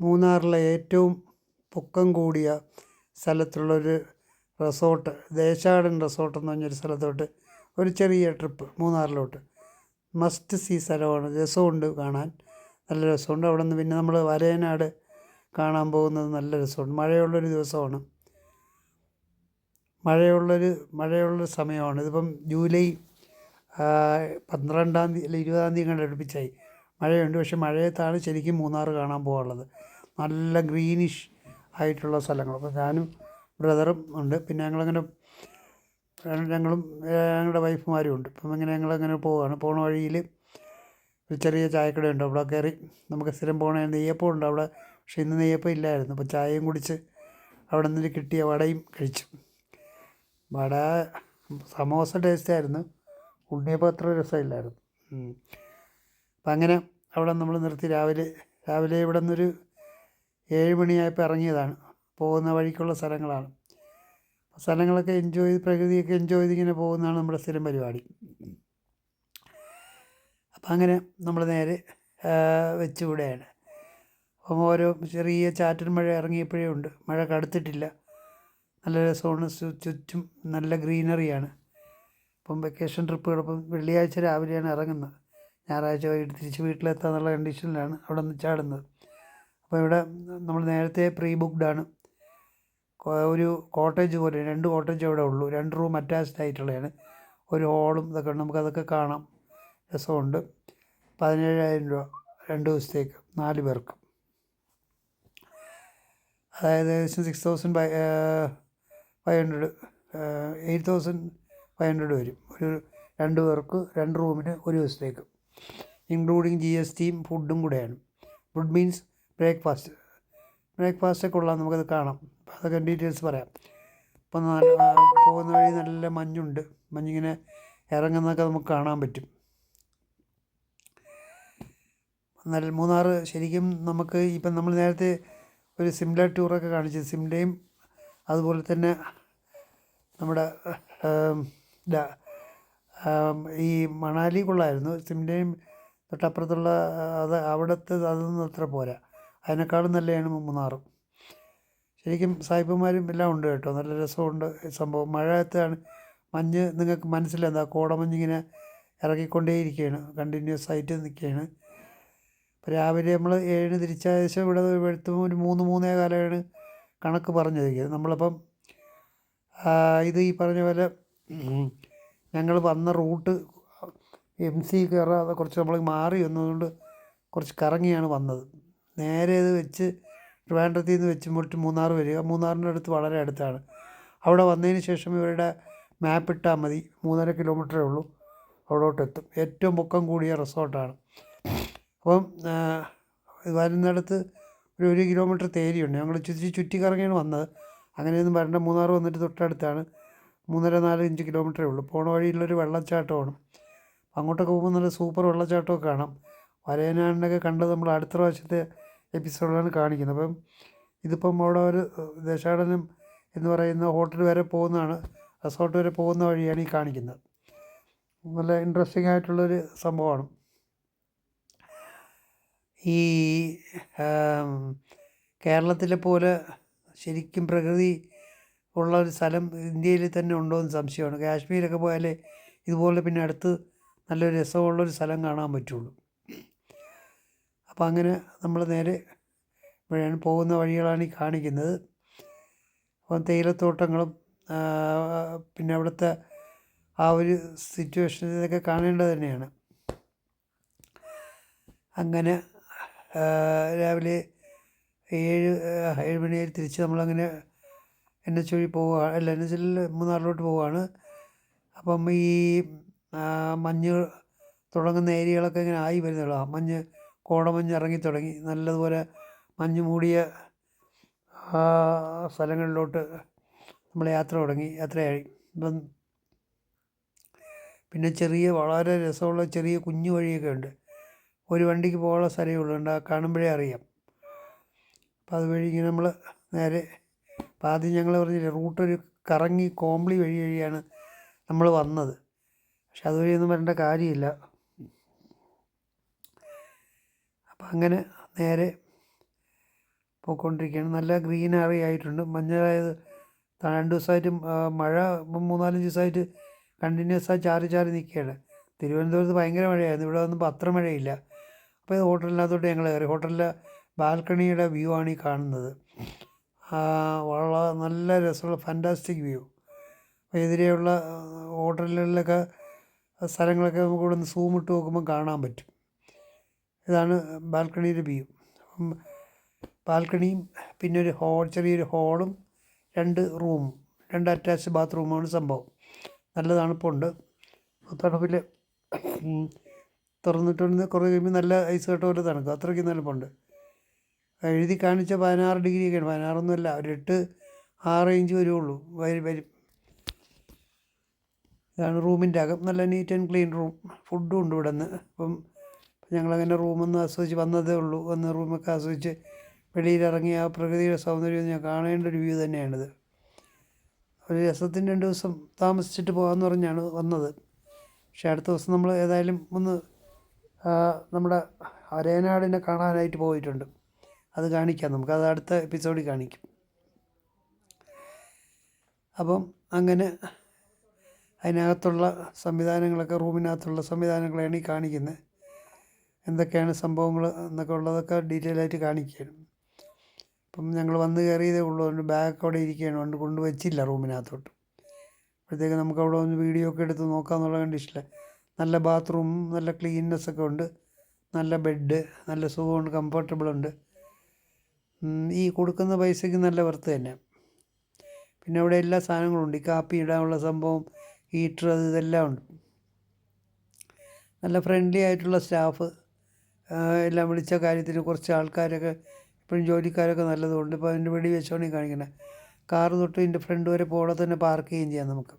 മൂന്നാറിലെ ഏറ്റവും പൊക്കം കൂടിയ സ്ഥലത്തുള്ളൊരു റിസോർട്ട് ദേശാടൻ റിസോർട്ട് എന്ന് പറഞ്ഞൊരു സ്ഥലത്തോട്ട് ഒരു ചെറിയ ട്രിപ്പ് മൂന്നാറിലോട്ട്. മസ്റ്റ് സീ സ്ഥലമാണ്. രസമുണ്ട് കാണാൻ. നല്ല രസമുണ്ട്. അവിടെ നിന്ന് പിന്നെ നമ്മൾ വരയനാട് കാണാൻ പോകുന്നത് നല്ല രസമുണ്ട്. മഴയുള്ളൊരു ദിവസമാണ്. മഴയുള്ളൊരു മഴയുള്ളൊരു സമയമാണ്. ഇതിപ്പം ജൂലൈ പന്ത്രണ്ടാം തീയതി അല്ല ഇരുപതാം തീയതി കണ്ട് അടുപ്പിച്ചായി. മഴയുണ്ട്. പക്ഷേ മഴയത്താണ് ശരിക്കും മൂന്നാർ കാണാൻ പോകാനുള്ളത്. നല്ല ഗ്രീനിഷ് ആയിട്ടുള്ള സ്ഥലങ്ങൾ. അപ്പോൾ ഞാനും ബ്രദറും ഉണ്ട്. പിന്നെ ഞങ്ങളങ്ങനെ ഞങ്ങളും ഞങ്ങളുടെ വൈഫുമാരും ഉണ്ട്. അപ്പം അങ്ങനെ ഞങ്ങളങ്ങനെ പോവുകയാണ്. പോണ വഴിയിൽ ഒരു ചെറിയ ചായക്കടയുണ്ട് അവിടെ കയറി നമുക്ക് സ്ഥിരം പോകണ നെയ്യപ്പം ഉണ്ട് അവിടെ. പക്ഷെ ഇന്ന് നെയ്യപ്പം ഇല്ലായിരുന്നു. അപ്പോൾ ചായയും കുടിച്ച് അവിടെ നിന്ന് കിട്ടിയ വടയും കഴിച്ചു. വട സമോസ ടേസ്റ്റായിരുന്നു ഉണ്ണിയപ്പം അത്ര രസമില്ലായിരുന്നു. അപ്പം അങ്ങനെ അവിടെ നമ്മൾ നിർത്തി രാവിലെ രാവിലെ ഇവിടെ നിന്നൊരു ഏഴ് മണിയായപ്പോൾ ഇറങ്ങിയതാണ്. പോകുന്ന വഴിക്കുള്ള സ്ഥലങ്ങളാണ്. സ്ഥലങ്ങളൊക്കെ എൻജോയ് ചെയ്ത് പ്രകൃതിയൊക്കെ എൻജോയ് ചെയ്ത് ഇങ്ങനെ പോകുന്നതാണ് നമ്മുടെ സ്ഥിരം പരിപാടി. അപ്പം അങ്ങനെ നമ്മൾ നേരെ വെച്ചുകൂടെയാണ് അപ്പം ഓരോ ചെറിയ ചാറ്റൽ മഴ ഇറങ്ങിയപ്പോഴേ ഉണ്ട്. മഴ കടുത്തിട്ടില്ല. നല്ല രസമാണ്. ചുറ്റും നല്ല ഗ്രീനറിയാണ്. ഇപ്പം വെക്കേഷൻ ട്രിപ്പുകൾ ഇപ്പം വെള്ളിയാഴ്ച രാവിലെയാണ് ഇറങ്ങുന്നത്. ഞായറാഴ്ച വൈകിട്ട് തിരിച്ച് വീട്ടിലെത്താന്നുള്ള കണ്ടീഷനിലാണ് അവിടെ നിന്ന് ചാടുന്നത്. അപ്പോൾ ഇവിടെ നമ്മൾ നേരത്തെ പ്രീ ബുക്ക്ഡ് ആണ് ഒരു കോട്ടേജ് പോലെ രണ്ട് കോട്ടേജ് അവിടെ ഉള്ളൂ. രണ്ട് റൂം അറ്റാച്ച്ഡ് ആയിട്ടുള്ളതാണ്. ഒരു ഹോളും ഇതൊക്കെ ഉണ്ട്. നമുക്കതൊക്കെ കാണാം. രസമുണ്ട്. പതിനേഴായിരം രൂപ രണ്ട് ദിവസത്തേക്ക് നാല് പേർക്ക്. അതായത് ഏകദേശം six thousand five hundred eight thousand five hundred വരും. ഒരു രണ്ട് പേർക്ക് രണ്ട് റൂമിന് ഒരു ദിവസത്തേക്ക്. ഇൻക്ലൂഡിങ് ജി എസ് ടിയും ഫുഡും കൂടെയാണ്. Food means breakfast. ബ്രേക്ക്ഫാസ്റ്റ് ഒക്കെ ഉള്ളത് നമുക്കത് കാണാം. അപ്പോൾ അതൊക്കെ ഡീറ്റെയിൽസ് പറയാം. ഇപ്പോൾ നല്ല പോകുന്ന വഴി നല്ല മഞ്ഞുണ്ട്. മഞ്ഞിങ്ങനെ ഇറങ്ങുന്നതൊക്കെ നമുക്ക് കാണാൻ പറ്റും. നല്ല മൂന്നാർ ശരിക്കും നമുക്ക് ഇപ്പം നമ്മൾ നേരത്തെ ഒരു സിംല ടൂറൊക്കെ കാണിച്ചു സിംലയും അതുപോലെ തന്നെ നമ്മുടെ ഈ മണാലി കൊള്ളായിരുന്നു. സിംലയും തൊട്ടപ്പുറത്തുള്ള അത് അവിടുത്തെ അതൊന്നും അത്ര പോരാ. അതിനേക്കാളും നല്ലതാണ് മൂന്നാറും. ശരിക്കും സായിപ്പന്മാരും എല്ലാം ഉണ്ട് കേട്ടോ. നല്ല രസമുണ്ട് സംഭവം. മഴയത്താണ് മഞ്ഞ് നിങ്ങൾക്ക് മനസ്സിലെന്താ കോടമഞ്ഞിങ്ങനെ ഇറങ്ങിക്കൊണ്ടേയിരിക്കുകയാണ്. കണ്ടിന്യൂസ് ആയിട്ട് നിൽക്കുകയാണ്. രാവിലെ നമ്മൾ ഏഴിന് തിരിച്ച ശേഷം ഇവിടെ എത്തുമ്പോൾ ഒരു മൂന്ന് മൂന്നേ കാലമാണ് കണക്ക് പറഞ്ഞിരിക്കുന്നത്. നമ്മളിപ്പം ഇത് ഈ പറഞ്ഞ പോലെ ഞങ്ങൾ വന്ന റൂട്ട് എം സി കയറാതെ കുറച്ച് നമ്മൾ മാറി വന്നതുകൊണ്ട് കുറച്ച് കറങ്ങിയാണ് വന്നത്. നേരെ ഇത് വെച്ച് ട്രിവാൻഡ്രത്തിൽ നിന്ന് വെച്ച് മുട്ടി മൂന്നാർ വരിക. മൂന്നാറിന്റെ അടുത്ത് വളരെ അടുത്താണ്. അവിടെ വന്നതിന് ശേഷം ഇവരുടെ മാപ്പ് ഇട്ടാൽ മതി. മൂന്നര കിലോമീറ്ററേ ഉള്ളൂ. അവിടോട്ട് എത്തും. ഏറ്റവും പൊക്കം കൂടിയ റിസോർട്ടാണ് അപ്പം വരുന്നിടത്ത് ഒരു ഒരു കിലോമീറ്റർ തേരിയുണ്ട്. ഞങ്ങൾ ചുറ്റി ചുറ്റി കറങ്ങിയാണ് വന്നത്. അങ്ങനെയൊന്നും വരേണ്ട. മൂന്നാർ വന്നിട്ട് തൊട്ടടുത്താണ്. മൂന്നര നാല് അഞ്ച് കിലോമീറ്ററേ ഉള്ളൂ. പോണ വഴിയിലൊരു വെള്ളച്ചാട്ടമാണ്. അങ്ങോട്ടൊക്കെ പോകുമ്പോൾ നല്ല സൂപ്പർ വെള്ളച്ചാട്ടമൊക്കെ കാണാം. വരയനാടിനൊക്കെ കണ്ടത് നമ്മൾ അടുത്ത പ്രാവശ്യത്തെ എപ്പിസോഡിലാണ് കാണിക്കുന്നത്. അപ്പം ഇതിപ്പം അവിടെ ഒരു ദേശാടനം എന്ന് പറയുന്ന ഹോട്ടൽ വരെ പോകുന്നതാണ്. റിസോർട്ട് വരെ പോകുന്ന വഴിയാണ് ഈ കാണിക്കുന്നത്. നല്ല ഇൻട്രസ്റ്റിംഗ് ആയിട്ടുള്ളൊരു സംഭവമാണ്. ഈ കേരളത്തിലെ പോലെ ശരിക്കും പ്രകൃതി ഉള്ള ഒരു സ്ഥലം ഇന്ത്യയിൽ തന്നെ ഉണ്ടോ എന്ന് സംശയമാണ്. കാശ്മീരൊക്കെ പോയാലേ ഇതുപോലെ പിന്നെ അടുത്ത് നല്ലൊരു രസമുള്ളൊരു സ്ഥലം കാണാൻ പറ്റുള്ളൂ. അപ്പോൾ അങ്ങനെ നമ്മൾ നേരെ വഴിയാണ് പോകുന്ന വഴികളാണ് ഈ കാണിക്കുന്നത്. അപ്പം തേയിലത്തോട്ടങ്ങളും പിന്നെ അവിടുത്തെ ആ ഒരു സിറ്റുവേഷൻ ഇതൊക്കെ കാണേണ്ടത് തന്നെയാണ്. അങ്ങനെ രാവിലെ ഏഴ് ഏഴ് മണിയായി തിരിച്ച് നമ്മളങ്ങനെ എൻ എച്ച് വഴി പോവുക അല്ല എൻ എച്ചിൽ മൂന്നാറിലോട്ട് പോവുകയാണ്. അപ്പം ഈ മഞ്ഞ് തുടങ്ങുന്ന ഏരിയകളൊക്കെ ഇങ്ങനെ ആയി വരുന്നുള്ളൂ മഞ്ഞ് കോടമഞ്ഞ് ഇറങ്ങി തുടങ്ങി. നല്ലതുപോലെ മഞ്ഞ് മൂടിയ സ്ഥലങ്ങളിലോട്ട് നമ്മൾ യാത്ര തുടങ്ങി. യാത്രയായി. ഇപ്പം പിന്നെ ചെറിയ വളരെ രസമുള്ള ചെറിയ കുഞ്ഞു വഴിയൊക്കെ ഉണ്ട്. ഒരു വണ്ടിക്ക് പോകാനുള്ള സ്ഥലമേ ഉള്ളൂ. ഉണ്ട് കാണുമ്പോഴേ അറിയാം. അപ്പോൾ അതുവഴി ഇങ്ങനെ നമ്മൾ നേരെ അപ്പോൾ ആദ്യം ഞങ്ങൾ പറഞ്ഞില്ലേ റൂട്ടൊരു കറങ്ങി കോംപ്ലി വഴി വഴിയാണ് നമ്മൾ വന്നത്. പക്ഷെ അതുവഴിയൊന്നും വരേണ്ട കാര്യമില്ല. അപ്പം അങ്ങനെ നേരെ പോയിക്കൊണ്ടിരിക്കുകയാണ്. നല്ല ഗ്രീനറി ആയിട്ടുണ്ട്. മഞ്ഞായത് രണ്ട് ദിവസമായിട്ട് മഴ മൂന്നാലഞ്ച് ദിവസമായിട്ട് കണ്ടിന്യൂസ് ആയി ചാറി ചാറി നിൽക്കുകയാണ്. തിരുവനന്തപുരത്ത് ഭയങ്കര മഴയായിരുന്നു. ഇവിടെ വന്നപ്പോൾ അത്ര മഴയില്ല. അപ്പോൾ ഇത് ഹോട്ടലിനകത്തോട്ട് ഞങ്ങൾ കയറി. ഹോട്ടലിലെ ബാൽക്കണിയുടെ വ്യൂ ആണ് ഈ കാണുന്നത്. വളരെ നല്ല രസമുള്ള ഫാന്റാസ്റ്റിക് വ്യൂ എതിരെയുള്ള ഹോട്ടലുകളിലൊക്കെ സ്ഥലങ്ങളൊക്കെ നമുക്ക് ഇവിടെ നിന്ന് സൂം ഇട്ട് നോക്കുമ്പോൾ കാണാൻ പറ്റും. ഇതാണ് ബാൽക്കണിയുടെ വ്യൂ ബാൽക്കണിയും പിന്നെ ഒരു ഹോൾ ചെറിയൊരു ഹോളും രണ്ട് റൂമും രണ്ട് അറ്റാച്ച്ഡ് ബാത്റൂമാണ് സംഭവം. നല്ല തണുപ്പുണ്ട് തണുപ്പിൽ തുറന്നിട്ടുണ്ടെന്ന് കുറേ കഴിയുമ്പോൾ നല്ല ഐസ് കട്ട പോലെ തണുക്കും. അത്രയ്ക്ക് തണുപ്പുണ്ട് എഴുതി കാണിച്ച പതിനാറ് ഡിഗ്രിയൊക്കെയാണ്. പതിനാറൊന്നുമല്ല ഒരു എട്ട് ആറ് ഇഞ്ച് വരുള്ളൂ വരും ഇതാണ് റൂമിന്റെ അകം. നല്ല നീറ്റ് ആൻഡ് ക്ലീൻ റൂം ഫുഡും ഉണ്ട് ഇവിടെ നിന്ന് അപ്പം ഞങ്ങളങ്ങനെ റൂമൊന്ന് ആസ്വദിച്ച് വന്നതേ ഉള്ളൂ. വന്ന് റൂമൊക്കെ ആസ്വദിച്ച് വെളിയിലിറങ്ങി ആ പ്രകൃതിയുടെ സൗന്ദര്യം ഞാൻ കാണേണ്ട ഒരു വ്യൂ തന്നെയാണിത്. ഒരു രസത്തിന് രണ്ട് ദിവസം താമസിച്ചിട്ട് പോകാമെന്ന് പറഞ്ഞാണ് വന്നത്. പക്ഷേ അടുത്ത ദിവസം നമ്മൾ ഏതായാലും ഒന്ന് നമ്മുടെ അരയനാടിനെ കാണാനായിട്ട് പോയിട്ടുണ്ട്. അത് കാണിക്കാം നമുക്ക്. അത് അടുത്ത എപ്പിസോഡിൽ കാണിക്കും. അപ്പം അങ്ങനെ അതിനകത്തുള്ള സംവിധാനങ്ങളൊക്കെ റൂമിനകത്തുള്ള സംവിധാനങ്ങളാണ് ഈ കാണിക്കുന്നത്. എന്തൊക്കെയാണ് സംഭവങ്ങൾ എന്നൊക്കെ ഉള്ളതൊക്കെ ഡീറ്റെയിൽ ആയിട്ട് കാണിക്കുകയാണ്. അപ്പം ഞങ്ങൾ വന്ന് കയറിയതേ ഉള്ളൂ. അതുകൊണ്ട് ബാഗ് അവിടെ ഇരിക്കുകയാണ്. അതുകൊണ്ട് കൊണ്ടുവച്ചില്ല റൂമിനകത്തോട്ട്. അപ്പോഴത്തേക്ക് നമുക്ക് അവിടെ ഒന്ന് വീഡിയോ ഒക്കെ എടുത്ത് നോക്കാമെന്നുള്ള കണ്ടീഷനില്ല നല്ല ബാത്റൂമും നല്ല ക്ലീൻനെസ് ഒക്കെ ഉണ്ട്. നല്ല ബെഡ് നല്ല സുഖമുണ്ട് കംഫർട്ടബിൾ ഉണ്ട്. ഈ കൊടുക്കുന്ന പൈസയ്ക്ക് നല്ല വർത്ത് തന്നെ. പിന്നെ അവിടെ എല്ലാ സാധനങ്ങളും ഉണ്ട്. ഈ കാപ്പി ഇടാനുള്ള സംഭവം ഹീറ്റർ അത് ഇതെല്ലാം ഉണ്ട്. നല്ല ഫ്രണ്ട്ലി ആയിട്ടുള്ള സ്റ്റാഫ് എല്ലാം വിളിച്ച കാര്യത്തിന് കുറച്ച് ആൾക്കാരൊക്കെ ഇപ്പോഴും ജോലിക്കാരൊക്കെ നല്ലതുകൊണ്ട് ഇപ്പോൾ അതിന്റെ വെടി വെച്ചോണി കാണിക്കണേ. കാറ് തൊട്ട് ഇതിന്റെ ഫ്രണ്ട് വരെ പോകാതെ തന്നെ പാർക്ക് ചെയ്യുകയും ചെയ്യാം നമുക്ക്.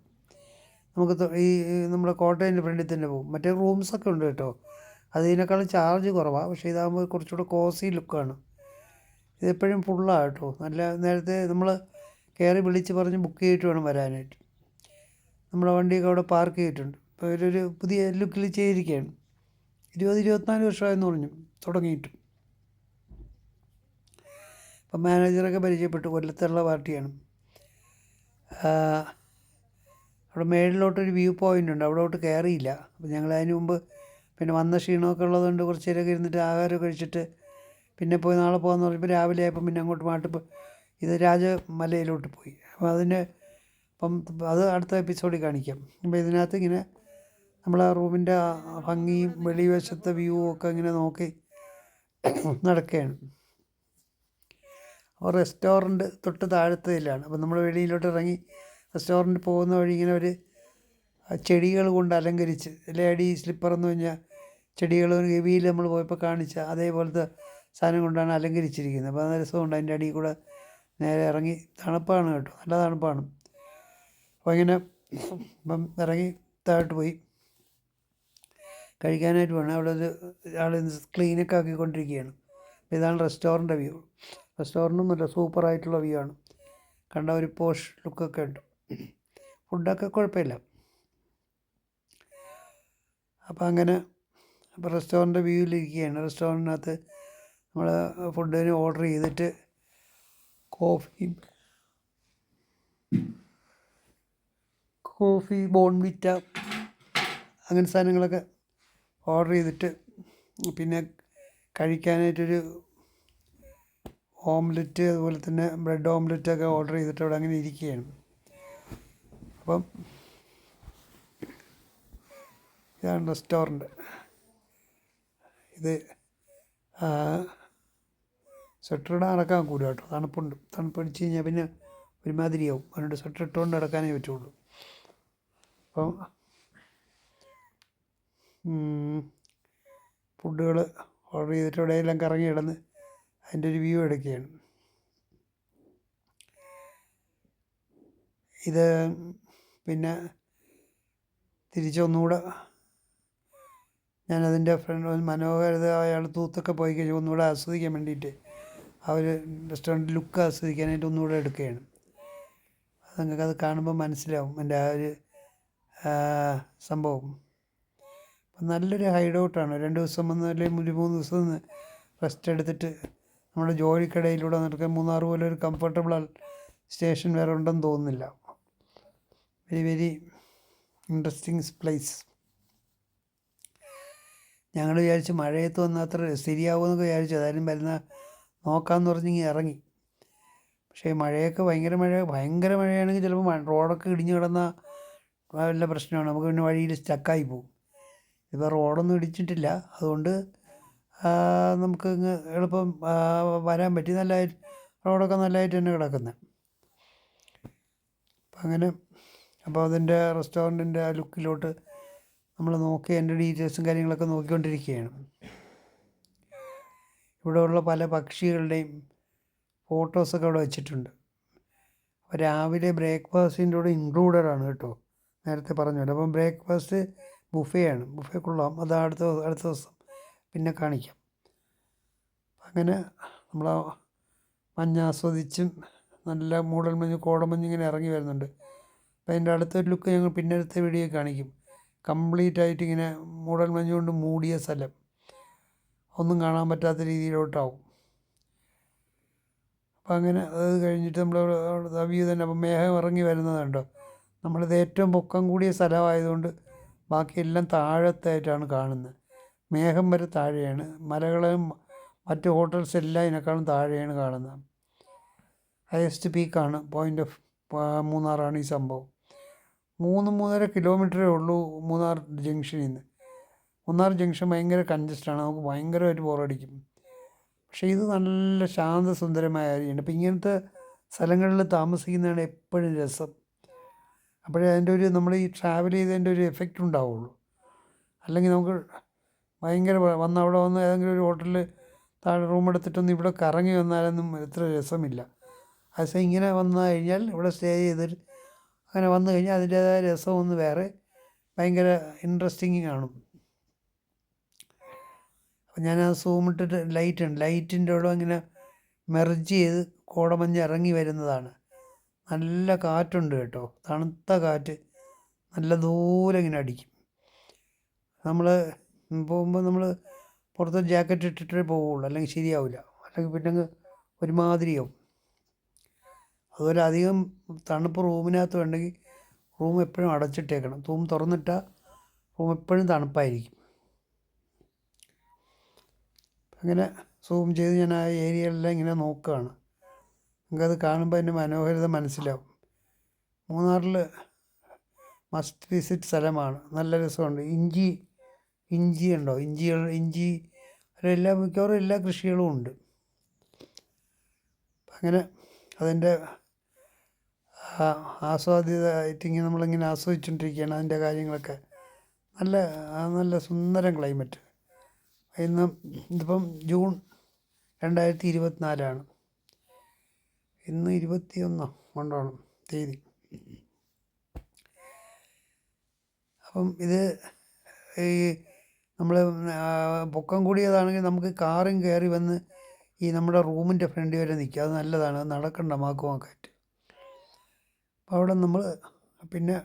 നമുക്ക് ഈ നമ്മുടെ കോട്ടയത്തിന്റെ ഫ്രണ്ടിൽ തന്നെ പോകും. മറ്റേ റൂംസൊക്കെ ഉണ്ട് കേട്ടോ. അതിനേക്കാളും ചാർജ് കുറവാണ് പക്ഷേ ഇതാകുമ്പോൾ കുറച്ചുകൂടെ കോസി ലുക്കാണ് ഇതെപ്പോഴും ഫുള്ളാണ് കേട്ടോ. നല്ല നേരത്തെ നമ്മൾ കയറി വിളിച്ച് പറഞ്ഞ് ബുക്ക് ചെയ്തിട്ട് വേണം വരാനായിട്ട്. നമ്മുടെ വണ്ടിയൊക്കെ അവിടെ പാർക്ക് ചെയ്തിട്ടുണ്ട്. ഇപ്പോൾ ഇവരൊരു പുതിയ ലുക്കിൽ ചെയ്തിരിക്കുകയാണ് ഇരുപത് ഇരുപത്തിനാല് വർഷമായെന്ന് പറഞ്ഞു. തുടങ്ങിയിട്ട്. അപ്പം മാനേജറൊക്കെ പരിചയപ്പെട്ടു. കൊല്ലത്തുള്ള പാർട്ടിയാണ്. അവിടെ മേളിലോട്ടൊരു വ്യൂ പോയിന്റ് ഉണ്ട്. അവിടോട്ട് കയറിയില്ല അപ്പം ഞങ്ങൾ അതിന് മുമ്പ് പിന്നെ വന്ന ക്ഷീണമൊക്കെ ഉള്ളതുകൊണ്ട് കുറച്ച് നേരമൊക്കെ ഇരുന്നിട്ട് ആഹാരം കഴിച്ചിട്ട് പിന്നെ പോയി നാളെ പോകാമെന്ന് പറഞ്ഞപ്പോൾ രാവിലെ ആയപ്പോൾ പിന്നെ അങ്ങോട്ട് മാട്ട് ഇത് രാജമലയിലോട്ട് പോയി. അപ്പോൾ അതിന് അപ്പം അത് അടുത്ത എപ്പിസോഡിൽ കാണിക്കാം. അപ്പോൾ ഇതിനകത്ത് ഇങ്ങനെ നമ്മൾ ആ റൂമിന്റെ ഭംഗിയും വെളിവശത്തെ വ്യൂവും ഒക്കെ ഇങ്ങനെ നോക്കി നടക്കുകയാണ്. അപ്പോൾ റെസ്റ്റോറന്റ് തൊട്ട് താഴത്തതിലാണ് അപ്പോൾ നമ്മൾ വെളിയിലോട്ട് ഇറങ്ങി റെസ്റ്റോറന്റ് പോകുന്ന വഴി ഇങ്ങനെ ഒരു ചെടികൾ കൊണ്ട് അലങ്കരിച്ച് ലേഡി സ്ലിപ്പർ എന്ന് പറഞ്ഞാൽ ചെടികൾ ഗവിയിൽ നമ്മൾ പോയപ്പോൾ കാണിച്ച അതേപോലത്തെ സാധനം കൊണ്ടാണ് അലങ്കരിച്ചിരിക്കുന്നത്. അപ്പോൾ നല്ല രസമുണ്ട്. അതിന്റെ അടിയിൽ കൂടെ നേരെ ഇറങ്ങി തണുപ്പാണ് കേട്ടോ. നല്ല തണുപ്പാണ്. അപ്പോൾ ഇങ്ങനെ ഇപ്പം ഇറങ്ങി താഴോട്ട് പോയി. കഴിക്കാനായിട്ട് വേണം അവിടെ ഒരു ആൾ ക്ലീനൊക്കെ ആക്കിക്കൊണ്ടിരിക്കുകയാണ്. അപ്പോൾ ഇതാണ് റെസ്റ്റോറന്റ് വ്യൂ. റെസ്റ്റോറന്റും നല്ല സൂപ്പറായിട്ടുള്ള വ്യൂ ആണ്. കണ്ട ഒരു പോഷ് ലുക്കൊക്കെ ഉണ്ട്. ഫുഡൊക്കെ കുഴപ്പമില്ല. അപ്പോൾ അങ്ങനെ അപ്പോൾ റെസ്റ്റോറന്റ് വ്യൂവിലിരിക്കുകയാണ്. റെസ്റ്റോറന്റിനകത്ത് നമ്മൾ ഫുഡിന് ഓർഡർ ചെയ്തിട്ട് കോഫി കോഫി ബോൺവിറ്റ അങ്ങനെ സാധനങ്ങളൊക്കെ ഓർഡർ ചെയ്തിട്ട് പിന്നെ കഴിക്കാനായിട്ടൊരു ഓംലെറ്റ് അതുപോലെ തന്നെ ബ്രെഡ് ഓംലെറ്റ് ഒക്കെ ഓർഡർ ചെയ്തിട്ട് അവിടെ അങ്ങനെ ഇരിക്കുകയാണ്. അപ്പം ഇതാണ് റെസ്റ്റോറന്റ്. ഇത് സ്വെറ്റർ ഇടാൻ നടക്കാൻ കൂല കേട്ടോ തണുപ്പുണ്ട് തണുപ്പടിച്ച് കഴിഞ്ഞാൽ പിന്നെ ഒരുമാതിരിയാവും. അതുകൊണ്ട് സ്വെറ്റർ ഇട്ടുകൊണ്ട് നടക്കാനേ പറ്റുള്ളൂ. അപ്പം ഫുഡുകൾ ഓർഡർ ചെയ്തിട്ട് എവിടെയെല്ലാം കറങ്ങി കിടന്ന് അതിന്റെ ഒരു വ്യൂ എടുക്കുകയാണ്. ഇത് പിന്നെ തിരിച്ചൊന്നുകൂടെ ഞാനതിന്റെ ഫ്രണ്ട് മനോഹരത അയാൾ തൂത്തൊക്കെ പോയി കഴിഞ്ഞാൽ ഒന്നുകൂടെ ആസ്വദിക്കാൻ വേണ്ടിയിട്ട് ആ ഒരു റെസ്റ്റോറന്റ് ലുക്ക് ആസ്വദിക്കാനായിട്ട് ഒന്നുകൂടെ എടുക്കുകയാണ്. അത് നിങ്ങൾക്ക് അത് കാണുമ്പോൾ മനസ്സിലാവും എന്റെ ആ ഒരു സംഭവം. അപ്പം നല്ലൊരു ഹൈഡ് ഔട്ടാണ് രണ്ട് ദിവസം വന്ന് അല്ലെങ്കിൽ ഒരു മൂന്ന് ദിവസം നിന്ന് റെസ്റ്റ് എടുത്തിട്ട് നമ്മുടെ ജോലിക്കിടയിലൂടെ നടക്കാൻ മൂന്നാർ പോലെ ഒരു കംഫർട്ടബിൾ സ്റ്റേഷൻ വേറെ ഉണ്ടെന്ന് തോന്നുന്നില്ല. വെരി വെരി ഇൻട്രസ്റ്റിംഗ് പ്ലേസ് ഞങ്ങൾ വിചാരിച്ച് മഴയത്ത് വന്നാൽ അത്ര ശരിയാവുമെന്നൊക്കെ വിചാരിച്ചു. അതായാലും വരുന്ന നോക്കാമെന്ന് പറഞ്ഞിങ്ങനെ ഇറങ്ങി. പക്ഷേ മഴയൊക്കെ ഭയങ്കര മഴ ഭയങ്കര മഴയാണെങ്കിൽ ചിലപ്പോൾ റോഡൊക്കെ ഇടിഞ്ഞ് കിടന്ന വല്ല പ്രശ്നമാണ്. നമുക്ക് പിന്നെ വഴിയിൽ സ്റ്റക്കായി പോകും. ഇപ്പോൾ റോഡൊന്നും ഇടിച്ചിട്ടില്ല. അതുകൊണ്ട് നമുക്ക് ഇങ്ങ് എളുപ്പം വരാൻ പറ്റി. നല്ല റോഡൊക്കെ നല്ലതായിട്ട് തന്നെ കിടക്കുന്നത് അപ്പം അങ്ങനെ അപ്പോൾ അതിന്റെ റെസ്റ്റോറന്റിന്റെ ആ ലുക്കിലോട്ട് നമ്മൾ നോക്കി എന്റെ ഡീറ്റെയിൽസും കാര്യങ്ങളൊക്കെ നോക്കിക്കൊണ്ടിരിക്കുകയാണ്. ഇവിടെ ഉള്ള പല പക്ഷികളുടെയും ഫോട്ടോസൊക്കെ അവിടെ വെച്ചിട്ടുണ്ട്. അപ്പോൾ രാവിലെ ബ്രേക്ക്ഫാസ്റ്റിന്റെ കൂടെ ഇൻക്ലൂഡഡ് ആണ് കേട്ടോ. നേരത്തെ പറഞ്ഞല്ലോ. അപ്പം ബ്രേക്ക്ഫാസ്റ്റ് ബുഫേ ആണ് ബുഫേ കൊള്ളാം. അത് അടുത്ത അടുത്ത ദിവസം പിന്നെ കാണിക്കാം. അങ്ങനെ നമ്മൾ മഞ്ഞ മഞ്ഞ് ആസ്വദിച്ചും നല്ല മൂടൽമഞ്ഞ് കോടമഞ്ഞ് ഇങ്ങനെ ഇറങ്ങി വരുന്നുണ്ട്. അപ്പം അതിന്റെ അടുത്തൊരു ലുക്ക് ഞങ്ങൾ അടുത്ത വീഡിയോ കാണിക്കും. കംപ്ലീറ്റ് ആയിട്ട് ഇങ്ങനെ മൂടൽമഞ്ഞ് കൊണ്ട് മൂടിയ സ്ഥലം. ഒന്നും കാണാൻ പറ്റാത്ത രീതിയിലോട്ടാവും. അപ്പം അങ്ങനെ അത് കഴിഞ്ഞിട്ട് നമ്മൾ വ്യൂ തന്നെ അപ്പം മേഘം ഇറങ്ങി വരുന്നതുണ്ടോ നമ്മളിത് ഏറ്റവും പൊക്കം കൂടിയ സ്ഥലമായതുകൊണ്ട് ബാക്കിയെല്ലാം താഴത്തായിട്ടാണ് കാണുന്നത്. മേഘം വരെ താഴെയാണ്. മലകളും മറ്റ് ഹോട്ടൽസ് എല്ലാം ഇതിനേക്കാളും താഴെയാണ് കാണുന്നത്. ഹയസ്റ്റ് പീക്കാണ് പോയിന്റ് ഓഫ് മൂന്നാറാണ് ഈ സംഭവം. മൂന്ന് മൂന്നര കിലോമീറ്ററേ ഉള്ളൂ മൂന്നാർ ജംഗ്ഷനിൽ നിന്ന് മൂന്നാർ ജംഗ്ഷൻ ഭയങ്കര കൺജസ്റ്റാണ് നമുക്ക് ഭയങ്കരമായിട്ട് ബോറടിക്കും പക്ഷേ ഇത് നല്ല ശാന്തസുന്ദരമായ ഏരിയയാണ് അപ്പം ഇങ്ങനത്തെ സ്ഥലങ്ങളിൽ താമസിക്കുന്നതാണ് എപ്പോഴും രസം. അപ്പോഴേ അതിന്റെ ഒരു നമ്മൾ ഈ ട്രാവൽ ചെയ്തതിന്റെ ഒരു എഫക്റ്റ് ഉണ്ടാവുള്ളൂ. അല്ലെങ്കിൽ നമുക്ക് ഭയങ്കര വന്ന് അവിടെ വന്ന് ഏതെങ്കിലും ഒരു ഹോട്ടലിൽ താഴെ റൂം എടുത്തിട്ടൊന്നും ഇവിടെ കറങ്ങി വന്നാലൊന്നും ഇത്ര രസമില്ല. പക്ഷേ ഇങ്ങനെ വന്നു കഴിഞ്ഞാൽ ഇവിടെ സ്റ്റേ ചെയ്തിട്ട് അങ്ങനെ വന്നു കഴിഞ്ഞാൽ അതിന്റേതായ രസം ഒന്ന് വേറെ ഭയങ്കര ഇൻട്രസ്റ്റിങ് കാണും. ഞാൻ ആ സൂം ഇട്ടിട്ട് ലൈറ്റ് ഉണ്ട്. ലൈറ്റിന്റെ ഉള്ളം ഇങ്ങനെ മെർജ് ചെയ്ത് കോടമഞ്ഞ് ഇറങ്ങി വരുന്നതാണ്. നല്ല കാറ്റുണ്ട് കേട്ടോ. തണുത്ത കാറ്റ്. നല്ല ദൂരെ ഇങ്ങനെ അടിക്കും. നമ്മൾ പോകുമ്പോൾ നമ്മൾ പുറത്ത് ജാക്കറ്റ് ഇട്ടിട്ടേ പോവുള്ളൂ. അല്ലെങ്കിൽ ശരിയാവില്ല അല്ലെങ്കിൽ പിന്നെ ഒരുമാതിരിയാവും. അതുപോലെ അധികം തണുപ്പ് റൂമിനകത്ത് വേണ്ടെങ്കിൽ റൂം എപ്പോഴും അടച്ചിട്ടേക്കണം. റൂം തുറന്നിട്ടാൽ റൂം എപ്പോഴും തണുപ്പായിരിക്കും. അങ്ങനെ സൂം ചെയ്ത് ഞാൻ ആ ഏരിയയിലെല്ലാം ഇങ്ങനെ നോക്കുകയാണ്. നമുക്കത് കാണുമ്പോൾ അതിന്റെ മനോഹാരിത മനസ്സിലാവും. മൂന്നാറിൽ മസ്റ്റ് വിസിറ്റ് സ്ഥലമാണ്. നല്ല രസമുണ്ട്. ഇഞ്ചി ഇഞ്ചി ഉണ്ടോ? ഇഞ്ചികൾ ഇഞ്ചി. എല്ലാ മിക്കവാറും എല്ലാ കൃഷികളും ഉണ്ട്. അങ്ങനെ അതിന്റെ ആ- ആസ്വാദ്യമായിട്ട് ഇങ്ങനെ നമ്മളിങ്ങനെ ആസ്വദിച്ചുകൊണ്ടിരിക്കുകയാണ് അതിന്റെ കാര്യങ്ങളൊക്കെ. നല്ല നല്ല സുന്ദരം ക്ലൈമറ്റ്. ഇന്ന് ഇതിപ്പം ജൂൺ രണ്ടായിരത്തി ഇരുപത്തിനാലാണ് ഇന്ന് ഇരുപത്തി ഒന്നോ കൊണ്ടാണ് തീയതി. അപ്പം ഇത് ഈ നമ്മൾ പൊക്കം കൂടിയതാണെങ്കിൽ നമുക്ക് കാറും കയറി വന്ന് ഈ നമ്മുടെ റൂമിന്റെ ഫ്രണ്ട് വരെ നിൽക്കുക. അത് നല്ലതാണ്. നടക്കണ്ട മാക്കുമൊക്കെ അപ്പോൾ അവിടെ നമ്മൾ പിന്നെ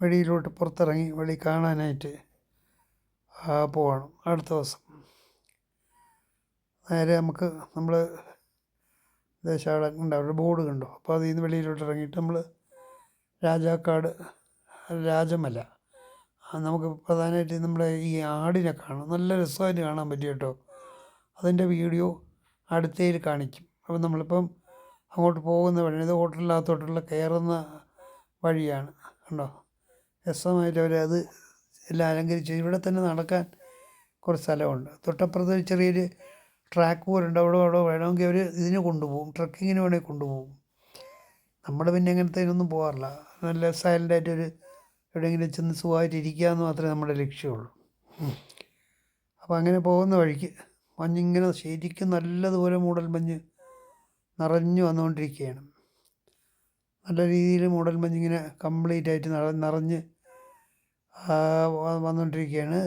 വെളിയിലോട്ട് പുറത്തിറങ്ങി വെളി കാണാനായിട്ട് ആ, പോകണം അടുത്ത ദിവസം. നേരെ നമുക്ക് നമ്മൾ ദേശാടൻ ഉണ്ട് അവരുടെ ബോർഡ് കണ്ടോ? അപ്പോൾ അതിൽ നിന്ന് വെളിയിലോട്ട് ഇറങ്ങിയിട്ട് നമ്മൾ രാജാക്കാട് രാജമല. നമുക്ക് പ്രധാനമായിട്ട് നമ്മുടെ ഈ ആടിനെ കാണാം നല്ല രസമായിട്ട് കാണാൻ പറ്റും കേട്ടോ. അതിന്റെ വീഡിയോ അടുത്തേൽ കാണിക്കും. അപ്പം നമ്മളിപ്പം അങ്ങോട്ട് പോകുന്ന വഴി ഇത് ഹോട്ടലിനകത്തോട്ടുള്ള കയറുന്ന വഴിയാണ്. കണ്ടോ? രസമായിട്ട് അവരത് എല്ലാം അലങ്കരിച്ച് ഇവിടെ തന്നെ നടക്കാൻ കുറച്ച് സ്ഥലമുണ്ട്. തൊട്ടപ്പുറത്ത് ഒരു ചെറിയൊരു ട്രാക്ക് പോലുണ്ട്. അവിടെ അവിടെ വേണമെങ്കിൽ അവർ ഇതിന് കൊണ്ടുപോകും. ട്രക്കിങ്ങിന് വേണമെങ്കിൽ കൊണ്ടുപോകും. നമ്മൾ പിന്നെ അങ്ങനത്തെ ഇതിനൊന്നും പോകാറില്ല. നല്ല സൈലന്റായിട്ടൊരു എവിടെയെങ്കിലും ചെന്ന് സുഖമായിട്ട് ഇരിക്കുക എന്ന് മാത്രമേ നമ്മുടെ ലക്ഷ്യമുള്ളൂ. അപ്പോൾ അങ്ങനെ പോകുന്ന വഴിക്ക് മഞ്ഞിങ്ങനെ ശരിക്കും നല്ലതുപോലെ മൂടൽ മഞ്ഞ് നിറഞ്ഞു വന്നുകൊണ്ടിരിക്കുകയാണ്. നല്ല രീതിയിൽ മൂടൽ മഞ്ഞിങ്ങനെ കംപ്ലീറ്റ് ആയിട്ട് നിറ നിറഞ്ഞ് വന്നുകൊണ്ടിരിക്കുകയാണ്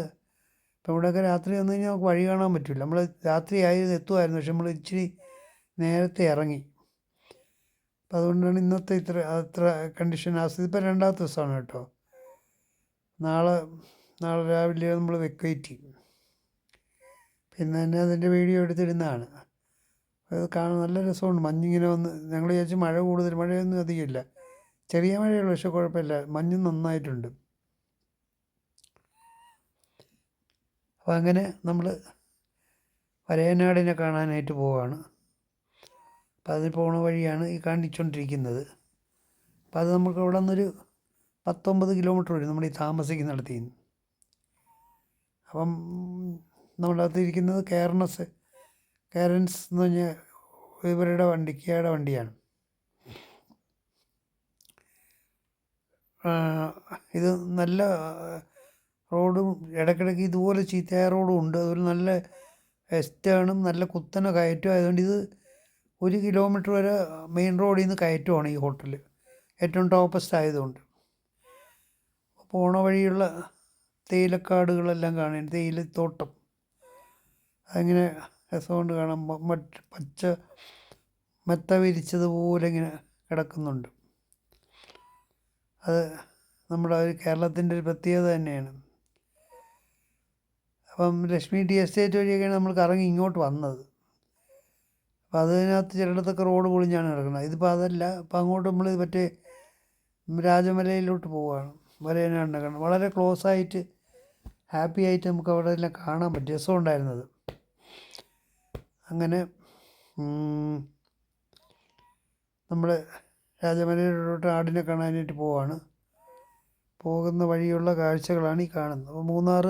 ഇപ്പം ഇവിടെയൊക്കെ രാത്രി വന്നു കഴിഞ്ഞാൽ നമുക്ക് വഴി കാണാൻ പറ്റില്ല നമ്മൾ രാത്രി ആയി എത്തുമായിരുന്നു പക്ഷെ നമ്മൾ ഇച്ചിരി നേരത്തെ ഇറങ്ങി. അപ്പം അതുകൊണ്ടാണ് ഇന്നത്തെ ഇത്ര അത്ര കണ്ടീഷൻ ആസ്വദിച്ചത് ഇപ്പം രണ്ടാമത്തെ ദിവസമാണ് കേട്ടോ. നാളെ നാളെ രാവിലെ നമ്മൾ വെക്കേറ്റ് പിന്നെ തന്നെ അതിന്റെ വീഡിയോ എടുത്തിരുന്നതാണ് അത് കാണാൻ നല്ല രസമുണ്ട്. മഞ്ഞിങ്ങനെ വന്ന് ഞങ്ങൾ വിചാരിച്ചു മഴ കൂടുതൽ മഴയൊന്നും അധികമില്ല. ചെറിയ മഴയുള്ളൂ പക്ഷെ കുഴപ്പമില്ല. മഞ്ഞ് നന്നായിട്ടുണ്ട്. അപ്പോൾ അങ്ങനെ നമ്മൾ വരയനാടിനെ കാണാനായിട്ട് പോവുകയാണ് അപ്പോൾ അതിന് പോണ വഴിയാണ് ഈ കാണിച്ചുകൊണ്ടിരിക്കുന്നത് അപ്പോൾ അത് നമുക്ക് അവിടെ നിന്നൊരു പത്തൊമ്പത് കിലോമീറ്റർ വരും നമ്മൾ ഈ താമസിക്കുന്നിടത്ത് നിന്ന് അപ്പം നമ്മുടെ അകത്ത് ഇരിക്കുന്നത് കേരൻസ് എന്ന് പറഞ്ഞാൽ ഇവരുടെ വണ്ടി കിയയുടെ വണ്ടിയാണ്. ഇത് നല്ല റോഡും ഇടയ്ക്കിടയ്ക്ക് ഇതുപോലെ ചീത്തയായ റോഡും ഉണ്ട്. അതൊരു നല്ല എസ്റ്റേണും നല്ല കുത്തനെ കയറ്റം ആയതുകൊണ്ട് ഇത് ഒരു കിലോമീറ്റർ വരെ മെയിൻ റോഡിൽ നിന്ന് കയറ്റമാണ് ഈ ഹോട്ടൽ ഏറ്റവും ടോപ്പസ്റ്റ് ആയതുകൊണ്ട്. പോണ വഴിയുള്ള തേയിലക്കാടുകളെല്ലാം കാണാൻ തേയിലത്തോട്ടം. അങ്ങനെ രസമുണ്ട് കാണാൻ. മറ്റ് പച്ച മെത്ത വിരിച്ചതുപോലെ ഇങ്ങനെ കിടക്കുന്നുണ്ട്. അത് നമ്മുടെ ഒരു കേരളത്തിന്റെ ഒരു പ്രത്യേകത തന്നെയാണ്. അപ്പം ലക്ഷ്മി ടി എസ്റ്റേറ്റ് വഴിയൊക്കെയാണ് നമ്മൾ കറങ്ങി ഇങ്ങോട്ട് വന്നത്. അപ്പം അതിനകത്ത് ചിലയിടത്തൊക്കെ റോഡ് പൊളിഞ്ഞാണ് കിടക്കുന്നത് ഇതിപ്പോൾ അതല്ല അപ്പം അങ്ങോട്ട് നമ്മൾ മറ്റേ രാജമലയിലോട്ട് പോവുകയാണ് വരയനാടിനെ കാണാൻ വളരെ ക്ലോസ് ആയിട്ട് ഹാപ്പി ആയിട്ട് നമുക്ക് അവിടെ എല്ലാം കാണാൻ പറ്റും രസമുണ്ടായിരുന്നത് അങ്ങനെ നമ്മൾ രാജമലയിലോട്ട് ആടിനെ കാണാനായിട്ട് പോവാണ്. പോകുന്ന വഴിയുള്ള കാഴ്ചകളാണ് ഈ കാണുന്നത്. അപ്പോൾ മൂന്നാർ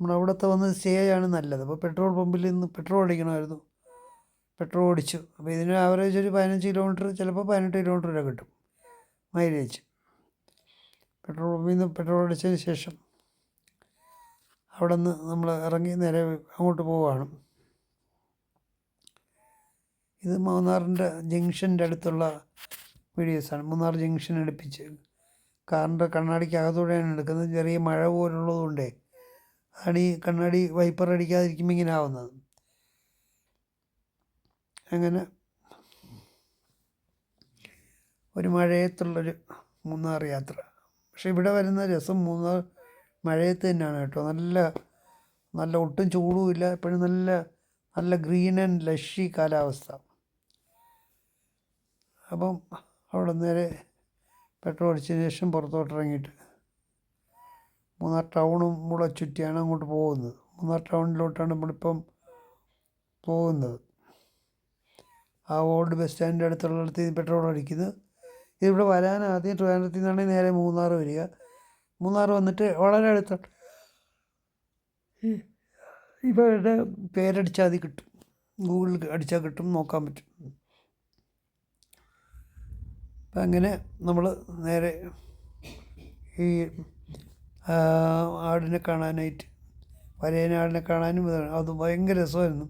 നമ്മൾ അവിടുത്തെ വന്ന് സ്റ്റേ ആണ് നല്ലത്. അപ്പോൾ പെട്രോൾ പമ്പിൽ നിന്ന് പെട്രോൾ അടിക്കണമായിരുന്നു. പെട്രോൾ അടിച്ചു. അപ്പോൾ ഇതിന് ആവറേജ് ഒരു പതിനഞ്ച് കിലോമീറ്റർ ചിലപ്പോൾ പതിനെട്ട് കിലോമീറ്റർ വരെ കിട്ടും മൈലേജ് പെട്രോൾ പമ്പിൽ നിന്ന് പെട്രോൾ അടിച്ചതിന് ശേഷം അവിടെ നിന്ന് നമ്മൾ ഇറങ്ങി നേരെ അങ്ങോട്ട് പോവുകയാണ് ഇത് മൂന്നാറിന്റെ ജംഗ്ഷന്റെ അടുത്തുള്ള വീഡിയോസാണ് മൂന്നാർ ജംഗ്ഷൻ അടുപ്പിച്ച്. കാറിന്റെ കണ്ണാടിക്കകത്തൂടെയാണ് എടുക്കുന്നത്. ചെറിയ മഴ പോലുള്ളതുകൊണ്ടേ ഈ കണ്ണാടി വൈപ്പർ അടിക്കാതിരിക്കുമ്പോൾ ഇങ്ങനെ ആവുന്നത്. അങ്ങനെ ഒരു മഴയത്തുള്ളൊരു മൂന്നാർ യാത്ര. പക്ഷേ ഇവിടെ വരുന്ന രസം മൂന്നാർ മഴയത്ത് തന്നെയാണ് കേട്ടോ. നല്ല നല്ല ഒട്ടും ചൂടുമില്ല എപ്പോഴും നല്ല നല്ല ഗ്രീൻ ആൻഡ് ലഷി കാലാവസ്ഥ. അപ്പം അവിടെ നേരെ പെട്രോൾ അടിച്ചതിന് ശേഷം പുറത്തോട്ട് ഇറങ്ങിയിട്ട് മൂന്നാർ ടൗണും കൂടെ ചുറ്റിയാണ് അങ്ങോട്ട് പോകുന്നത്. മൂന്നാർ ടൗണിലോട്ടാണ് നമ്മളിപ്പം പോകുന്നത്. ആ ഓൾഡ് ബസ് സ്റ്റാൻഡിന്റെ അടുത്തുള്ളിടത്ത് പെട്രോൾ അടിക്കുന്നത്. ഇതിവിടെ വരാൻ ആദ്യം ട്രിവാൻഡ്രത്തിൽ നിന്നാണെങ്കിൽ നേരെ മൂന്നാർ വരിക. മൂന്നാർ വന്നിട്ട് വളരെ അടുത്ത ഇവരുടെ പേരടിച്ചാൽ മതി കിട്ടും. ഗൂഗിളിൽ അടിച്ചാൽ കിട്ടും നോക്കാൻ പറ്റും. അപ്പം അങ്ങനെ നമ്മൾ നേരെ ഈ ആടിനെ കാണാനായിട്ട് വരയനാടിനെ കാണാനും ഇതാണ്. അത് ഭയങ്കര രസമായിരുന്നു.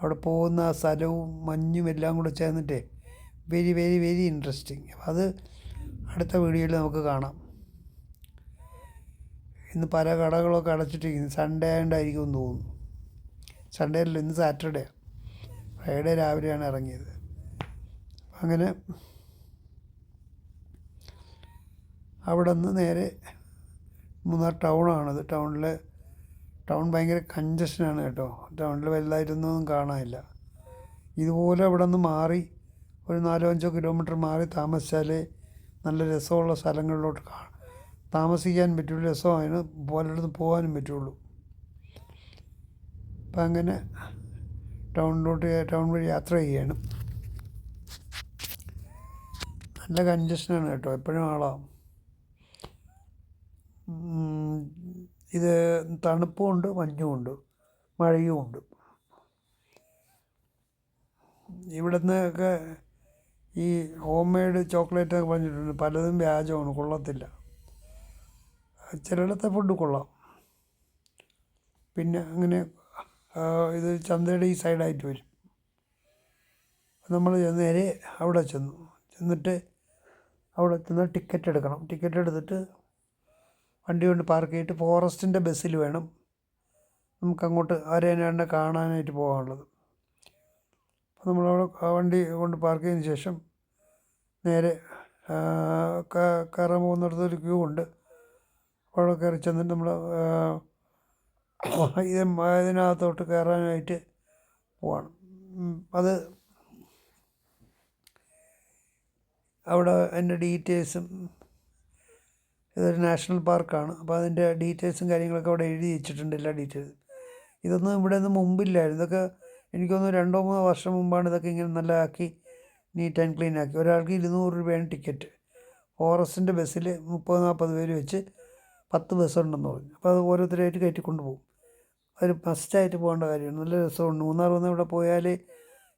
അവിടെ പോകുന്ന ആ സ്ഥലവും മഞ്ഞും എല്ലാം കൂടെ ചേർന്നിട്ടേ വെരി വെരി വെരി ഇൻട്രസ്റ്റിങ് അപ്പം അത് അടുത്ത വീഡിയോയിൽ നമുക്ക് കാണാം. ഇന്ന് പല കടകളൊക്കെ അടച്ചിട്ടിരിക്കുന്നു. സൺഡേ ആയതുകൊണ്ടായിരിക്കും എന്ന് തോന്നുന്നു. സൺഡേ അല്ല ഇന്ന് സാറ്റർഡേ ഫ്രൈഡേ രാവിലെയാണ് ഇറങ്ങിയത്. അങ്ങനെ അവിടെ നിന്ന് നേരെ മൂന്നാർ ടൗണാണത് ടൗണിലെ ടൗൺ ഭയങ്കര കഞ്ചഷനാണ് കേട്ടോ. ടൗണിൽ വലുതായിട്ടൊന്നും കാണാനില്ല. ഇതുപോലെ അവിടെ നിന്ന് മാറി ഒരു നാലോ അഞ്ചോ കിലോമീറ്റർ മാറി താമസിച്ചാലേ നല്ല രസമുള്ള സ്ഥലങ്ങളിലോട്ട് താമസിക്കാൻ പറ്റുള്ളൂ രസമായി പലയിടത്തും പോകാനും പറ്റുള്ളൂ. അപ്പം അങ്ങനെ ടൗണിലോട്ട് ടൗൺ വഴി യാത്ര ചെയ്യണം. നല്ല കഞ്ചഷനാണ് കേട്ടോ എപ്പോഴും ആളാവും. ഇത് തണുപ്പുമുണ്ട് മഞ്ഞുമുണ്ട് മഴയുമുണ്ട്. ഇവിടുന്ന് ഒക്കെ ഈ ഹോം മെയ്ഡ് ചോക്ലേറ്റ് ഒക്കെ പറഞ്ഞിട്ടുണ്ട്. പലതും വ്യാജമാണ് കൊള്ളത്തില്ല. ചിലയിടത്തെ ഫുഡ് കൊള്ളാം. പിന്നെ അങ്ങനെ ഇത് ചന്തയുടെ ഈ സൈഡായിട്ട് വരും. നമ്മൾ നേരെ അവിടെ ചെന്നു. ചെന്നിട്ട് അവിടെ ചെന്ന് ടിക്കറ്റ് എടുക്കണം. ടിക്കറ്റ് എടുത്തിട്ട് വണ്ടി കൊണ്ട് പാർക്ക് ചെയ്തിട്ട് ഫോറസ്റ്റിന്റെ ബസ്സിൽ വേണം. നമുക്കങ്ങോട്ട് ആരേനാടിനെ കാണാനായിട്ട് പോകാനുള്ളത്. അപ്പോൾ നമ്മളവിടെ വണ്ടി കൊണ്ട് പാർക്ക് ചെയ്തതിന് ശേഷം നേരെ കയറാൻ പോകുന്നിടത്ത് ഒരു ക്യൂ ഉണ്ട്. അവിടെ കയറി ചെന്നിട്ട് നമ്മൾ ഇത് ഇതിനകത്തോട്ട് കയറാനായിട്ട് പോവാണ്. അത് അവിടെ അതിന്റെ ഡീറ്റെയിൽസും ഇതൊരു നാഷണൽ പാർക്കാണ്. അപ്പോൾ അതിന്റെ ഡീറ്റെയിൽസും കാര്യങ്ങളൊക്കെ അവിടെ എഴുതി വെച്ചിട്ടുണ്ട് എല്ലാ ഡീറ്റെയിൽസും. ഇതൊന്നും ഇവിടെ നിന്ന് മുമ്പില്ലായിരുന്നു. ഇതൊക്കെ എനിക്ക് തോന്നുന്നു രണ്ടോ മൂന്നോ വർഷം മുമ്പാണ് ഇതൊക്കെ ഇങ്ങനെ നല്ല ആക്കി നീറ്റ് ആൻഡ് ക്ലീൻ ആക്കി. ഒരാൾക്ക് ഇരുന്നൂറ് രൂപയാണ് ടിക്കറ്റ്. ഫോറസ്റ്റിന്റെ ബസ്സിൽ മുപ്പത് നാൽപ്പത് പേര് വെച്ച് പത്ത് ബസ്സുണ്ടെന്ന് പറഞ്ഞു. അപ്പോൾ അത് ഓരോരുത്തരായിട്ട് കയറ്റിക്കൊണ്ട് പോകും അതൊരു മസ്റ്റായിട്ട് പോകേണ്ട കാര്യമാണ്. നല്ല രസമുണ്ട്. മൂന്നാർ വന്ന് ഇവിടെ പോയാൽ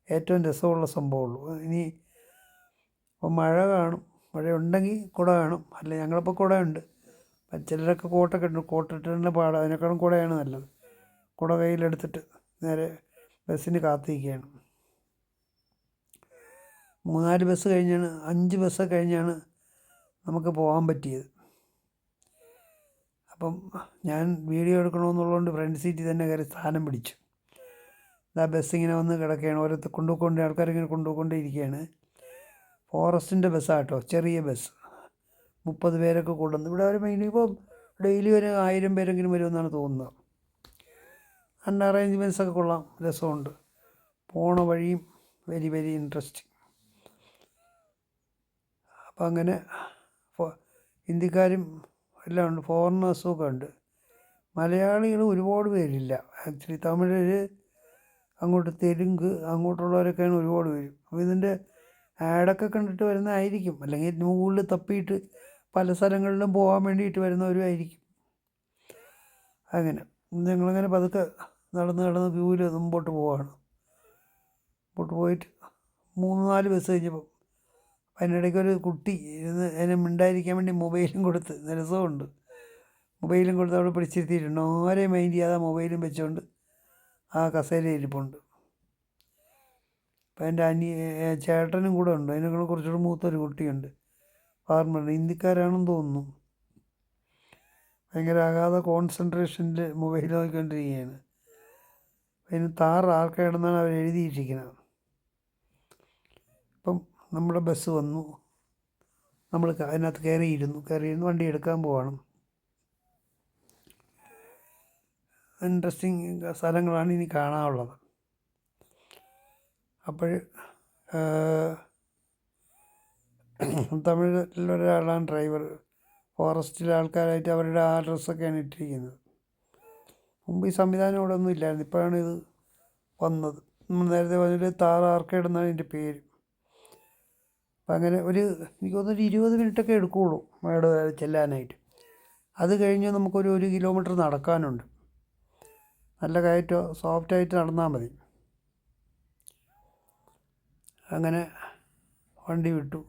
ഏറ്റവും രസമുള്ള സംഭവമുള്ളൂ. ഇനി അപ്പോൾ മഴ കാണും. മഴയുണ്ടെങ്കിൽ കുട വേണം. അല്ല ഞങ്ങളിപ്പോൾ കുടയുണ്ട്. ചിലരൊക്കെ കോട്ടൊക്കെ ഉണ്ട് കോട്ടിട്ട് തന്നെ പാടാം അതിനേക്കാളും കുടയാണ് നല്ലത്. കുട കയ്യിലെടുത്തിട്ട് നേരെ ബസ്സിന് കാത്തിരിക്കുകയാണ്. മൂന്നാൽ ബസ് കഴിഞ്ഞാണ് അഞ്ച് ബസ് കഴിഞ്ഞാണ് നമുക്ക് പോകാൻ പറ്റിയത്. അപ്പം ഞാൻ വീഡിയോ എടുക്കണമെന്നുള്ളതുകൊണ്ട് ഫ്രണ്ട് സീറ്റിൽ തന്നെ കയറി സ്ഥാനം പിടിച്ചു. ആ ബസ് ഇങ്ങനെ വന്ന് കിടക്കുകയാണ്. ഓരോരുത്തർ കൊണ്ടുപോയിക്കൊണ്ട് ആൾക്കാരിങ്ങനെ കൊണ്ടുപോയിക്കൊണ്ടിരിക്കുകയാണ്. ഫോറസ്റ്റിന്റെ ബസ്സാട്ടോ ചെറിയ ബസ്. മുപ്പത് പേരൊക്കെ കൊണ്ടുവന്ന്. ഇവിടെ ഒരു മിനിമം ഡെയിലി ഒരു ആയിരം പേരെങ്കിലും വരുമെന്നാണ് തോന്നുന്നത്. നല്ല അറേഞ്ച്മെന്റ്സ് ഒക്കെ കൊള്ളാം. രസമുണ്ട്. പോണ വഴിയും വെരി വെരി ഇൻട്രസ്റ്റിംഗ് അപ്പം അങ്ങനെ ഇന്ത്യക്കാരും എല്ലാം ഉണ്ട്. ഫോറിനേഴ്സും ഒക്കെ ഉണ്ട്. മലയാളികൾ ഒരുപാട് പേരില്ല. ആക്ച്വലി തമിഴർ അങ്ങോട്ട് തെലുങ്ക് അങ്ങോട്ടുള്ളവരൊക്കെയാണ് ഒരുപാട് പേര്. അപ്പോൾ ഇതിന്റെ ആഡൊക്കെ കണ്ടിട്ട് വരുന്നതായിരിക്കും. അല്ലെങ്കിൽ നൂലിൽ തപ്പിയിട്ട് പല സ്ഥലങ്ങളിലും പോകാൻ വേണ്ടിയിട്ട് വരുന്നവരും ആയിരിക്കും അങ്ങനെ. ഞങ്ങളങ്ങനെ പതുക്കെ നടന്ന് നടന്ന് ക്യൂവിൽ മുമ്പോട്ട് പോവാണ്. മുമ്പോട്ട് പോയിട്ട് മൂന്ന് നാല് ബസ് കഴിഞ്ഞപ്പം അതിനിടയ്ക്ക് ഒരു കുട്ടി ഇരുന്ന് അതിനെ മിണ്ടായിരിക്കാൻ വേണ്ടി മൊബൈലും കൊടുത്ത് രസമുണ്ട് മൊബൈലും കൊടുത്ത് അവിടെ പിടിച്ചിരുത്തിയിട്ടുണ്ട്. ആരെയും മൈൻഡ് ചെയ്യാതെ മൊബൈലും വെച്ചുകൊണ്ട് ആ കസേരയിൽ ഇരിപ്പുണ്ട്. അപ്പം എന്റെ അനി ഏ, ചേട്ടനും കൂടെ ഉണ്ട്. അതിനേക്കാൾ കുറച്ചുകൂടെ മൂത്തൊരു കുട്ടിയുണ്ട്. ഫാർമർ ഹിന്ദിക്കാരാണെന്ന് തോന്നുന്നു. ഭയങ്കര അഗാധ കോൺസെൻട്രേഷനിൽ മൊബൈൽ നോക്കിക്കൊണ്ടിരിക്കുകയാണ്. അതിന് താറ് ആർക്കാണെന്നാണ് അവർ എഴുതിയിട്ടിരിക്കുന്നത് ഇപ്പം നമ്മുടെ ബസ് വന്നു. നമ്മൾ അതിനകത്ത് കയറിയിരുന്നു. കയറിയിരുന്നു വണ്ടി എടുക്കാൻ പോവാണ്. ഇൻട്രസ്റ്റിംഗ് സ്ഥലങ്ങളാണ് ഇനി കാണാനുള്ളത്. അപ്പോൾ തമിഴിലൊരാളാണ് ഡ്രൈവർ. ഫോറസ്റ്റിലെ ആൾക്കാരായിട്ട് അവരുടെ ആ ഡ്രസ്സൊക്കെയാണ് ഇട്ടിരിക്കുന്നത്. മുമ്പ് ഈ സംവിധാനം ഇവിടെ ഒന്നും ഇല്ലായിരുന്നു. ഇപ്പോഴാണ് ഇത് വന്നത്. നേരത്തെ പറഞ്ഞൊരു താറ് ആർക്കേഡ് എന്നാണ് എന്റെ പേര്. അപ്പം അങ്ങനെ ഒരു എനിക്ക് തോന്നുന്നു ഒരു ഇരുപത് മിനിറ്റൊക്കെ എടുക്കുകയുള്ളൂ അവിടെ ചെല്ലാനായിട്ട്. അത് കഴിഞ്ഞ് നമുക്കൊരു ഒരു കിലോമീറ്റർ നടക്കാനുണ്ട്. നല്ല കയറ്റോ സോഫ്റ്റായിട്ട് നടന്നാൽ മതി. അങ്ങനെ വണ്ടി വിട്ടു.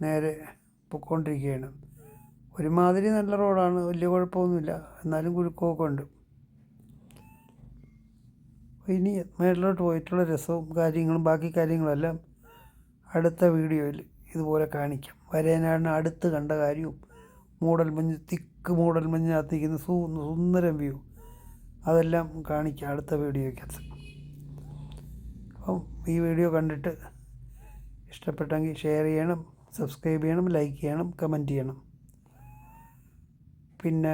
നേരെ പൊയ്ക്കൊണ്ടിരിക്കുകയാണ്. ഒരുമാതിരി നല്ല റോഡാണ്. വലിയ കുഴപ്പമൊന്നുമില്ല. എന്നാലും കുരുക്കമൊക്കെ ഉണ്ട്. ഇനി മേളിലോട്ട് പോയിട്ടുള്ള രസവും കാര്യങ്ങളും ബാക്കി കാര്യങ്ങളെല്ലാം അടുത്ത വീഡിയോയിൽ ഇതുപോലെ കാണിക്കാം. വരയനാടിന് അടുത്ത് കണ്ട കാര്യവും മൂടൽ മഞ്ഞ് തിക്ക് മൂടൽ മഞ്ഞിനകത്തിരിക്കുന്ന സു സുന്ദരം വ്യൂ അതെല്ലാം കാണിക്കാം അടുത്ത വീഡിയോയ്ക്കകത്ത് അപ്പം ഈ വീഡിയോ കണ്ടിട്ട് ഇഷ്ടപ്പെട്ടെങ്കിൽ ഷെയർ ചെയ്യണം സബ്സ്ക്രൈബ് ചെയ്യണം ലൈക്ക് ചെയ്യണം കമന്റ് ചെയ്യണം. പിന്നെ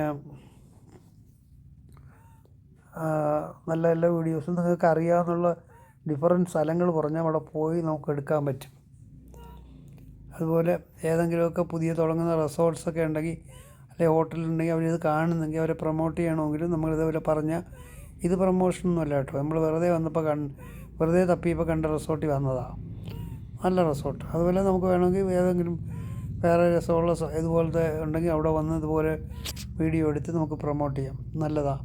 നല്ല നല്ല വീഡിയോസും നിങ്ങൾക്ക് അറിയാവുന്നുള്ള ഡിഫറന്റ് സ്ഥലങ്ങൾ പറഞ്ഞാൽ അവിടെ പോയി നമുക്ക് എടുക്കാൻ പറ്റും. അതുപോലെ ഏതെങ്കിലുമൊക്കെ പുതിയ തുടങ്ങുന്ന റിസോർട്ട്സൊക്കെ ഉണ്ടെങ്കിൽ അല്ലെങ്കിൽ ഹോട്ടലുണ്ടെങ്കിൽ അവരിത് കാണുന്നെങ്കിൽ അവരെ പ്രൊമോട്ട് ചെയ്യണമെങ്കിലും നമ്മൾ ഇതേപോലെ പറഞ്ഞാൽ ഇത് പ്രൊമോഷനൊന്നും അല്ല കേട്ടോ. നമ്മൾ വെറുതെ വന്നപ്പോൾ കൺ വെറുതെ തപ്പിയപ്പോൾ കണ്ട റിസോർട്ടിൽ വന്നതാണ് നല്ല റിസോർട്ട്. അതുപോലെ നമുക്ക് വേണമെങ്കിൽ ഏതെങ്കിലും വേറെ രസമുള്ള ഇതുപോലത്തെ ഉണ്ടെങ്കിൽ അവിടെ വന്ന് ഇതുപോലെ വീഡിയോ എടുത്ത് നമുക്ക് പ്രൊമോട്ട് ചെയ്യാം. നല്ലതാണ്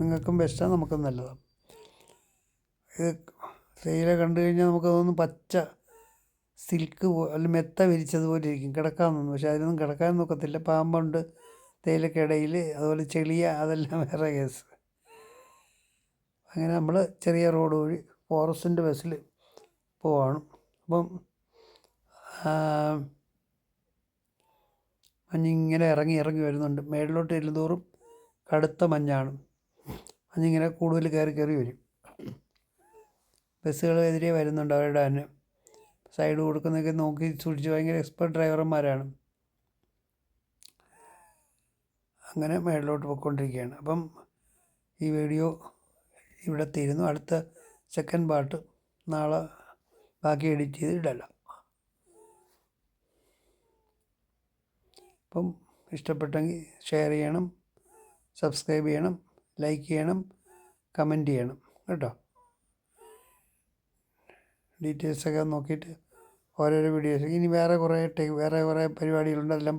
നിങ്ങൾക്കും ബെസ്റ്റാണ് നമുക്കും നല്ലതാണ് ഇത് തേയില കണ്ടു കഴിഞ്ഞാൽ നമുക്ക് തോന്നും പച്ച സിൽക്ക് പോ അല്ല മെത്ത വിരിച്ചതുപോലെ ഇരിക്കും. കിടക്കാൻ പക്ഷെ അതിനൊന്നും കിടക്കാൻ നോക്കത്തില്ല. പാമ്പുണ്ട്. തേയിലക്കിടയിൽ അതുപോലെ ചെളിയ അതെല്ലാം വേറെ കേസ്. അങ്ങനെ നമ്മൾ ചെറിയ റോഡ് വഴി ഫോറസ്റ്റിന്റെ ബസ്സിൽ പോവാണ്. അപ്പം മഞ്ഞിങ്ങനെ ഇറങ്ങി ഇറങ്ങി വരുന്നുണ്ട്. മേളിലോട്ട് ചെല്ലുന്തോറും കടുത്ത മഞ്ഞാണ്. മഞ്ഞിങ്ങനെ കൂടുതൽ കയറി കയറി വരും. ബസ്സുകൾക്കെതിരെ വരുന്നുണ്ട് അവരുടെ തന്നെ. സൈഡ് കൊടുക്കുന്നതൊക്കെ നോക്കി സൂക്ഷിച്ച് ഭയങ്കര എക്സ്പെർട്ട് ഡ്രൈവർമാരാണ്. അങ്ങനെ മേളിലോട്ട് പോയിക്കൊണ്ടിരിക്കുകയാണ്. അപ്പം ഈ വീഡിയോ ഇവിടെ തീരുന്നു. അടുത്ത സെക്കൻഡ് പാർട്ട് നാളെ ബാക്കി എഡിറ്റ് ചെയ്ത് ഇടല അപ്പം ഇഷ്ടപ്പെട്ടെങ്കിൽ ഷെയർ ചെയ്യണം സബ്സ്ക്രൈബ് ചെയ്യണം ലൈക്ക് ചെയ്യണം കമന്റ് ചെയ്യണം കേട്ടോ. ഡീറ്റെയിൽസൊക്കെ നോക്കിയിട്ട് ഓരോരോ വീഡിയോസ് ഇനി വേറെ കുറേ വേറെ കുറേ പരിപാടികളുണ്ട്. അതെല്ലാം